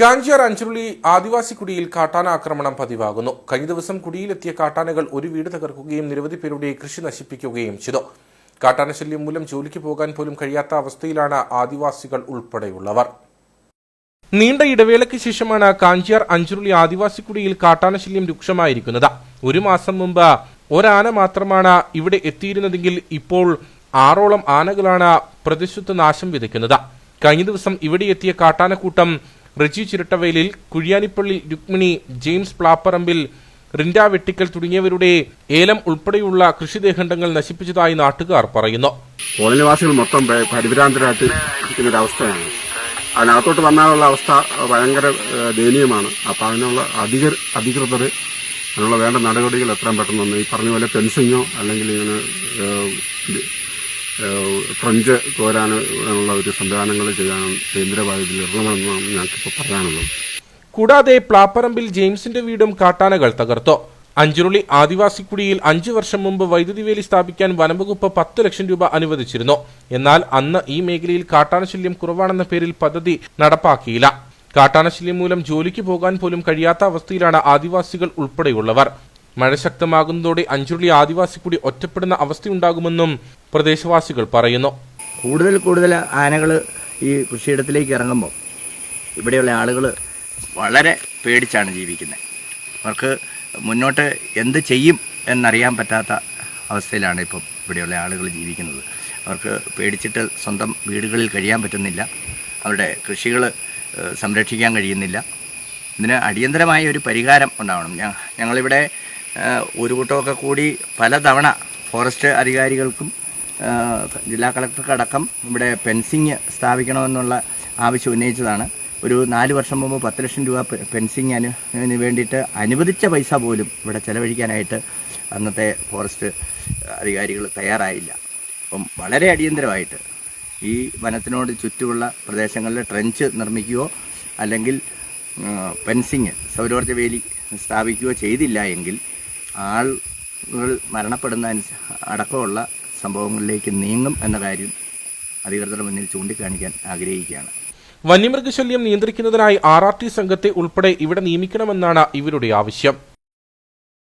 കാഞ്ചിയാർ അഞ്ചുരുളി ആദിവാസി കുടിയിൽ കാട്ടാന ആക്രമണം പതിവാകുന്നു. കഴിഞ്ഞ ദിവസം കുടിയിലെത്തിയ കാട്ടാനകൾ ഒരു വീട് തകർക്കുകയും നിരവധി പേരുടെ കൃഷി നശിപ്പിക്കുകയും ചെയ്തു. കാട്ടാന ശല്യം മൂലം ജോലിക്ക് പോകാൻ പോലും കഴിയാത്ത അവസ്ഥയിലാണ് ആദിവാസികൾ ഉൾപ്പെടെയുള്ളവർ. നീണ്ട ഇടവേളയ്ക്ക് ശേഷമാണ് കാഞ്ചിയാർ അഞ്ചുരുളി ആദിവാസി കുടിയിൽ കാട്ടാന ശല്യം രൂക്ഷമായിരിക്കുന്നത്. ഒരു മാസം മുമ്പ് ഒരാന മാത്രമാണ് ഇവിടെ എത്തിയിരുന്നതെങ്കിൽ ഇപ്പോൾ ആറോളം ആനകളാണ് പ്രദേശത്ത് നാശം വിതയ്ക്കുന്നത്. കഴിഞ്ഞ ദിവസം ഇവിടെ എത്തിയ കാട്ടാനക്കൂട്ടം റിജി ചിരട്ടവേലിൽ കുഴിയാനിപ്പള്ളി രുക്മിണി ജെയിംസ് പ്ലാപ്പറമ്പിൽ റിൻഡ വെട്ടിക്കൽ തുടങ്ങിയവരുടെ ഏലം ഉൾപ്പെടെയുള്ള കൃഷിദേഹണ്ഡങ്ങൾ നശിപ്പിച്ചതായി നാട്ടുകാർ പറയുന്നു. കോളനിവാസികൾ മൊത്തം പരിഭ്രാന്തരായിട്ട് അവസ്ഥയാണ് അതിനകത്തോട്ട് വന്നാലുള്ള അവസ്ഥ ഭയങ്കര ദയനീയമാണ്. അപ്പം അതിനുള്ള അധികൃ അധികൃതർ അതിനുള്ള വേണ്ട നടപടികൾ എത്രയും പെട്ടെന്ന് ഈ പറഞ്ഞ പോലെ ഫെൻസിങ്ങോ അല്ലെങ്കിൽ ഇങ്ങനെ ഏഹ്, തോരാനുള്ള ഒരു സംവിധാനങ്ങൾ ചെയ്യാൻ കേന്ദ്രമായി ഇറങ്ങണമെന്നാണ് ഞങ്ങൾക്കിപ്പോൾ പറയാനുള്ളത്. കൂടാതെ പ്ലാപ്പറമ്പിൽ ജെയിംസിന്റെ വീടും കാട്ടാനകൾ തകർത്തു? അഞ്ചുരുളി ആദിവാസി കുടിയിൽ അഞ്ചു വർഷം മുമ്പ് വൈദ്യുതി വേലി സ്ഥാപിക്കാൻ വനംവകുപ്പ് പത്ത് ലക്ഷം രൂപ അനുവദിച്ചിരുന്നു. എന്നാൽ അന്ന് ഈ മേഖലയിൽ കാട്ടാനശല്യം കുറവാണെന്ന പേരിൽ പദ്ധതി നടപ്പാക്കിയില്ല. കാട്ടാനശല്യം മൂലം ജോലിക്ക് പോകാൻ പോലും കഴിയാത്ത അവസ്ഥയിലാണ് ആദിവാസികൾ ഉൾപ്പെടെയുള്ളവർ. മഴ ശക്തമാകുന്നതോടെ അഞ്ചുരുളി കുടി ഒറ്റപ്പെടുന്ന അവസ്ഥയുണ്ടാകുമെന്നും പ്രദേശവാസികൾ പറയുന്നു. കൂടുതൽ കൂടുതൽ ആനകൾ ഈ കൃഷിയിടത്തിലേക്ക് ഇറങ്ങുമ്പോൾ ഇവിടെയുള്ള ആളുകൾ വളരെ പേടിച്ചാണ് ജീവിക്കുന്നത്. അവർക്ക് മുന്നോട്ട് എന്ത് ചെയ്യും എന്നറിയാൻ പറ്റാത്ത അവസ്ഥയിലാണ് ഇപ്പം ഇവിടെയുള്ള ആളുകൾ ജീവിക്കുന്നത്. അവർക്ക് പേടിച്ചിട്ട് സ്വന്തം വീടുകളിൽ കഴിയാൻ പറ്റുന്നില്ല. അവരുടെ കൃഷികൾ സംരക്ഷിക്കാൻ കഴിയുന്നില്ല. ഇതിന് അടിയന്തരമായ ഒരു പരിഹാരം ഉണ്ടാവണം. ഞങ്ങളിവിടെ ഒരു കൂട്ടമൊക്കെ കൂടി പലതവണ ഫോറസ്റ്റ് അധികാരികൾക്കും ജില്ലാ കളക്ടർക്കടക്കം ഇവിടെ ഫെൻസിങ് സ്ഥാപിക്കണമെന്നുള്ള ആവശ്യം ഉന്നയിച്ചതാണ്. ഒരു നാല് വർഷം മുമ്പ് പത്ത് ലക്ഷം രൂപ ഫെൻസിങ് അനു വേണ്ടിയിട്ട് അനുവദിച്ച പൈസ പോലും ഇവിടെ ചെലവഴിക്കാനായിട്ട് അന്നത്തെ ഫോറസ്റ്റ് അധികാരികൾ തയ്യാറായില്ല. അപ്പം വളരെ അടിയന്തരമായിട്ട് ഈ വനത്തിനോട് ചുറ്റുമുള്ള പ്രദേശങ്ങളിൽ ട്രെഞ്ച് നിർമ്മിക്കുകയോ അല്ലെങ്കിൽ ഫെൻസിങ് സൗരോർജ വേലി സ്ഥാപിക്കുകയോ ചെയ്തില്ല എങ്കിൽ ആളുകൾ മരണപ്പെടുന്ന അടക്കമുള്ള സംഭവങ്ങളിലേക്ക് നീങ്ങും എന്ന കാര്യം അധികൃതരുടെ മുന്നിൽ ചൂണ്ടിക്കാണിക്കാൻ ആഗ്രഹിക്കുകയാണ്. വന്യമൃഗശല്യം നിയന്ത്രിക്കുന്നതിനായി ആർ ആർ ടി സംഘത്തെ ഉൾപ്പെടെ ഇവിടെ നിയമിക്കണമെന്നാണ് ഇവരുടെ ആവശ്യം.